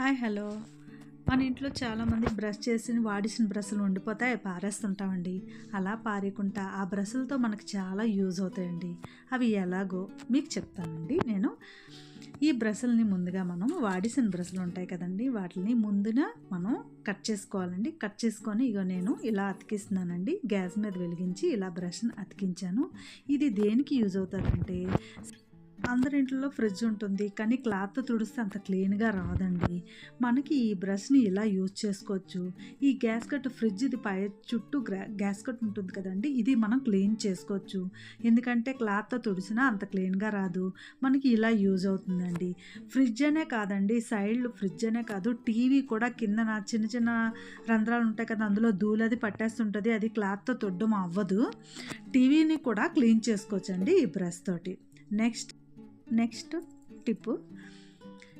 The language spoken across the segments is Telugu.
Hi hello. మన ఇంట్లో చాలామంది బ్రష్ చేసి వాడిసిన బ్రష్లు ఉండిపోతాయి పారేస్తుంటామండి. అలా పారేయకుండా ఆ బ్రష్లతో మనకు చాలా యూజ్ అవుతాయండి. అవి ఎలాగో మీకు చెప్తానండి నేను. ఈ బ్రష్లని ముందుగా మనం వాడిసిన బ్రష్లు ఉంటాయి కదండి వాటిని ముందుగా మనం కట్ చేసుకోవాలండి. కట్ చేసుకొని ఇగో నేను ఇలా అతికిస్తున్నానండి. గ్యాస్ మీద వెలిగించి ఇలా బ్రష్ని అతికించాను. ఇది దేనికి యూజ్ అవుతుందంటే అందరి ఇంట్లో ఫ్రిడ్జ్ ఉంటుంది కానీ క్లాత్ తుడిస్తే అంత క్లీన్గా రాదండి. మనకి ఈ బ్రష్ని ఇలా యూజ్ చేసుకోవచ్చు? ఈ గ్యాస్ కట్ ఫ్రిడ్జ్ ఇది పై చుట్టూ గ్యాస్ కట్ ఉంటుంది కదండి ఇది మనం క్లీన్ చేసుకోవచ్చు. ఎందుకంటే క్లాత్తో తుడిసినా అంత క్లీన్గా రాదు. మనకి ఇలా యూజ్ అవుతుందండి. ఫ్రిడ్జ్ అనే కాదండి సైడ్ ఫ్రిడ్జ్ అనే కాదు టీవీ కూడా కింద నా చిన్న చిన్న రంధ్రాలు ఉంటాయి కదా అందులో ధూళది పట్టేస్తుంటుంది అది క్లాత్తో తుడ్డం అవ్వదు. టీవీని కూడా క్లీన్ చేసుకోవచ్చండి ఈ బ్రష్ తోటి. నెక్స్ట్ నెక్స్ట్ టిప్పు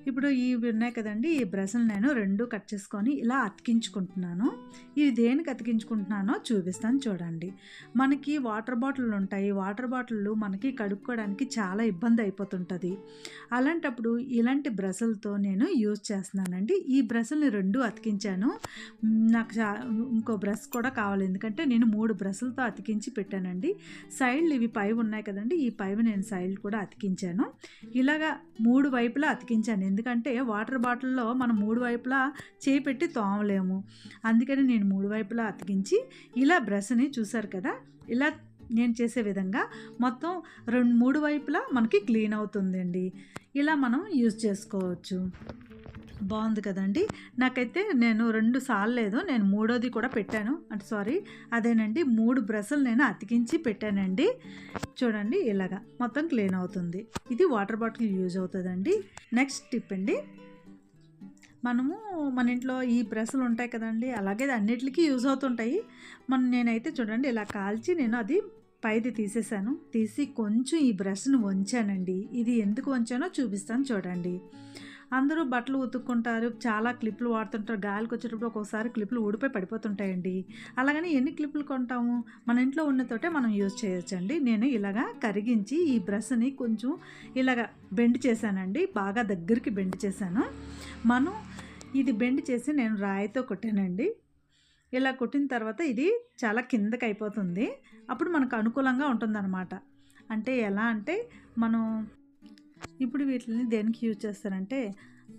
ఇప్పుడు ఇవి ఉన్నాయి కదండి ఈ బ్రష్లు నేను రెండు కట్ చేసుకొని ఇలా అతికించుకుంటున్నాను. ఇవి దేనికి అతికించుకుంటున్నానో చూపిస్తాను చూడండి. మనకి వాటర్ బాటిల్ ఉంటాయి వాటర్ బాటిళ్ళు మనకి కడుక్కోవడానికి చాలా ఇబ్బంది అయిపోతుంటుంది. అలాంటప్పుడు ఇలాంటి బ్రష్లతో నేను యూజ్ చేస్తున్నానండి. ఈ బ్రష్ని రెండు అతికించాను. నాకు ఇంకో బ్రష్ కూడా కావాలి. ఎందుకంటే నేను మూడు బ్రష్లతో అతికించి పెట్టానండి. సైడ్లు ఇవి పైవి ఉన్నాయి కదండి ఈ పైవి నేను సైడ్ కూడా అతికించాను. ఇలాగా మూడు వైపులా అతికించాను. ఎందుకంటే వాటర్ బాటిల్లో మనం మూడు వైపులా చేపెట్టి తోమలేము. అందుకని నేను మూడు వైపులా అతికించి ఇలా బ్రష్ని చూసారు కదా ఇలా నేను చేసే విధంగా మొత్తం రెండు మూడు వైపులా మనకి క్లీన్ అవుతుందండి. ఇలా మనం యూజ్ చేసుకోవచ్చు. బాగుంది కదండి. నాకైతే నేను రెండు సార్లు లేదు నేను మూడోది కూడా పెట్టాను. అంటే సారీ అదేనండి మూడు బ్రష్లు నేను అతికించి పెట్టానండి. చూడండి ఇలాగా మొత్తం క్లీన్ అవుతుంది. ఇది వాటర్ బాటిల్ యూజ్ అవుతుందండి. నెక్స్ట్ టిప్ అండి. మనము మన ఇంట్లో ఈ బ్రష్లు ఉంటాయి కదండి అలాగే అన్నిటికీ యూజ్ అవుతుంటాయి. మన నేనైతే చూడండి ఇలా కాల్చి నేను అది పైది తీసేసాను. తీసి కొంచెం ఈ బ్రష్ను వంచానండి. ఇది ఎందుకు వంచానో చూపిస్తాను చూడండి. అందరూ బట్టలు ఉతుక్కుంటారు చాలా క్లిప్లు వాడుతుంటారు. గాలికి వచ్చేటప్పుడు ఒక్కోసారి క్లిప్లు ఊడిపోయి పడిపోతుంటాయండి. అలాగని ఎన్ని క్లిప్లు కొంటాము? మన ఇంట్లో ఉన్నతోటే మనం యూజ్ చేయొచ్చండి. నేను ఇలాగా కరిగించి ఈ బ్రష్ని కొంచెం ఇలాగా బెండ్ చేశానండి. బాగా దగ్గరికి బెండ్ చేశాను. మనం ఇది బెండ్ చేసి నేను రాయితో కొట్టానండి. ఇలా కొట్టిన తర్వాత ఇది చాలా కిందకి అయిపోతుంది. అప్పుడు మనకు అనుకూలంగా ఉంటుందన్నమాట. అంటే ఎలా అంటే మనం ఇప్పుడు వీటిని దేనికి యూజ్ చేస్తారంటే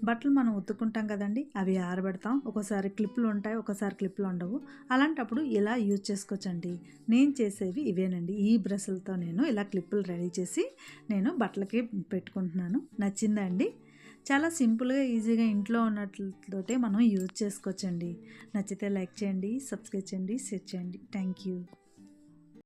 బట్టలు మనం ఉత్తుకుంటాం కదండి అవి ఆరబెడతాం. ఒకసారి క్లిప్లు ఉంటాయి ఒకసారి క్లిప్లు ఉండవు. అలాంటప్పుడు ఇలా యూజ్ చేసుకోవచ్చండి. నేను చేసేవి ఇవేనండి. ఈ బ్రష్లతో నేను ఇలా క్లిప్పులు రెడీ చేసి నేను బట్టలకి పెట్టుకుంటున్నాను. నచ్చిందండి. చాలా సింపుల్గా ఈజీగా ఇంట్లో ఉన్నట్లతోటే మనం యూజ్ చేసుకోవచ్చండి. నచ్చితే లైక్ చేయండి సబ్స్క్రైబ్ చేయండి షేర్ చేయండి. Thank you.